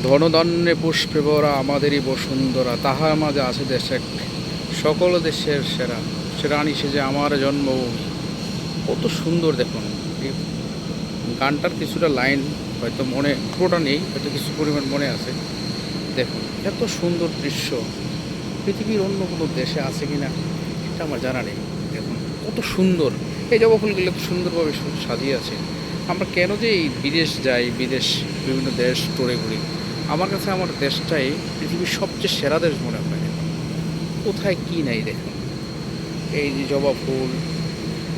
ধনধান্যে পুষ্পে ভরা আমাদেরই বসুন্ধরা তাহার মাঝে আছে দেশ সকল দেশের সেরা। সেরা আনিসে যে আমার জন্মভূমি। কত সুন্দর দেখুন। গানটার কিছুটা লাইন হয়তো মনে, পুরোটা নেই, হয়তো কিছু পরিমাণ মনে আছে। দেখুন, এত সুন্দর দৃশ্য। পৃথিবীর অন্য কোনো দেশে আছে কি না এটা আমার জানা নেই। দেখুন, কত সুন্দর। এই জবা ফুলগুলো সুন্দরভাবে সু- সাজিয়ে আছে। আমরা কেন যে এই বিদেশ যাই, বিদেশ বিভিন্ন দেশ টরে ঘুরি? আমার কাছে আমার দেশটাই পৃথিবীর সবচেয়ে সেরা দেশ মনে হয়। কোথায় কি নাই দেখুন। এই যে জবা ফুল,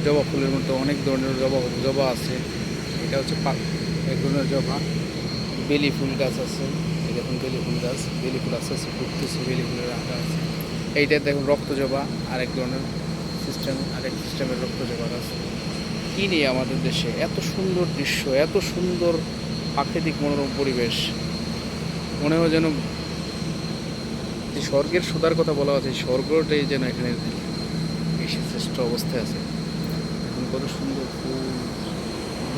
জবা ফুলের মধ্যে অনেক ধরনের জবা জবা আছে। এটা হচ্ছে পা- এক ধরনের জবা। বেলি ফুল গাছ আছে। দেখুন বেলি ফুল গাছ, বেলি ফুল আস্তে আস্তে ফুটতেছে বেলি ফুলের আঁকা আছে। এইটা দেখুন রক্ত জবা, আরেক ধরনের সিস্টেম আরেক সিস্টেমের রক্ত জবা গাছ। কী নেই আমাদের দেশে। এত সুন্দর দৃশ্য, এত সুন্দর প্রাকৃতিক মনোরম পরিবেশ। মনে হয় যেন যে স্বর্গের সুতার কথা বলা আছে স্বর্গটাই যেন এখানে বেশি শ্রেষ্ঠ অবস্থায় আছে। এখন কত সুন্দর ফুল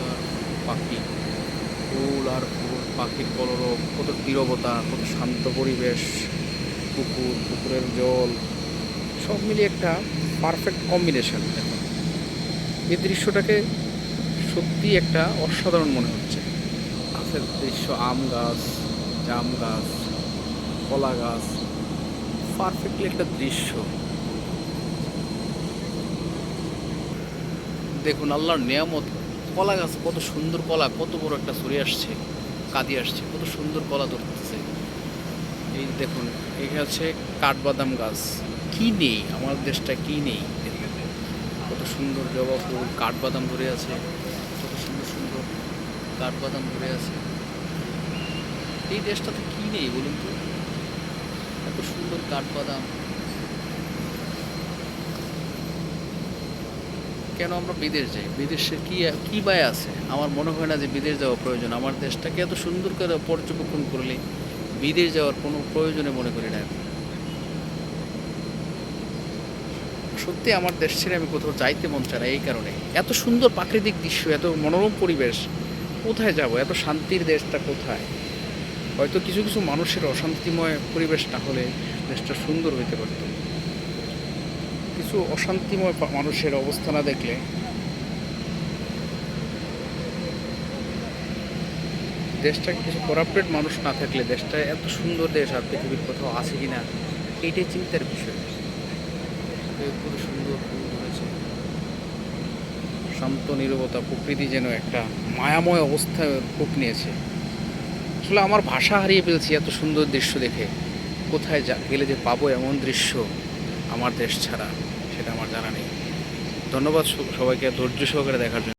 আর পাখি। ফুল আর ফুল, পাখির কলরব, কত নীরবতা কত শান্ত পরিবেশ। পুকুর, পুকুরের জল, সব মিলিয়ে একটা পারফেক্ট কম্বিনেশন এখন। এই দৃশ্যটাকে সত্যি একটা অসাধারণ মনে হচ্ছে। গাছের দৃশ্য, আম গাছ, জাম গাছ, কলা গাছ পারফেক্টলি একটা দৃশ্য। দেখুন, আল্লাহর নিয়ামত, কলা গাছ কত সুন্দর কলা, কত বড় একটা সরে আসছে, কাঁদি আসছে, কত সুন্দর কলা ধরতেছে। এই দেখুন এখানে আছে কাঠবাদাম গাছ। কি নেই? আমার দেশটা কি নেই? সুন্দর জবা ফুল, কাঠবাদাম ধরে আছে, কত সুন্দর সুন্দর কাঠবাদাম ধরে আছে। এই দেশটাতে কি নেই বলুন তো? এত সুন্দর কাঠবাদাম। কেন আমরা বিদেশ যাই? বিদেশে কি, কী বায় আছে? আমার মনে হয় না যে বিদেশ যাওয়া প্রয়োজন। আমার দেশটাকে এত সুন্দর করে পর্যবেক্ষণ করলে বিদেশ যাওয়ার কোনো প্রয়োজনে মনে করি না এখন। সত্যি আমার দেশ ছেড়ে আমি কোথাও যাইতে মন চায় না এই কারণে। এত সুন্দর প্রাকৃতিক দৃশ্য, এত মনোরম পরিবেশ, কোথায় যাব? এত শান্তির দেশটা কোথায়? হয়তো কিছু কিছু মানুষের অশান্তিময় পরিবেশ না হলে দেশটা সুন্দর হইতে পারত। কিছু অশান্তিময় মানুষের অবস্থা না দেখলে দেশটা কিছু করাপ্টেড মানুষ না থাকলে দেশটা এত সুন্দর দেশ আর পৃথিবীর কোথাও আছে কি না এইটাই চিন্তার বিষয়। কত সুন্দর ফুল শান্ত, নিরবতা, প্রকৃতি যেন একটা মায়াময় অবস্থায় রূপ নিয়েছে। আসলে আমার ভাষা হারিয়ে ফেলছি এত সুন্দর দৃশ্য দেখে। কোথায় যা, গেলে যে পাবো এমন দৃশ্য আমার দেশ ছাড়া, সেটা আমার জানা নেই। ধন্যবাদ সবাইকে ধৈর্য সহকারে দেখার জন্য।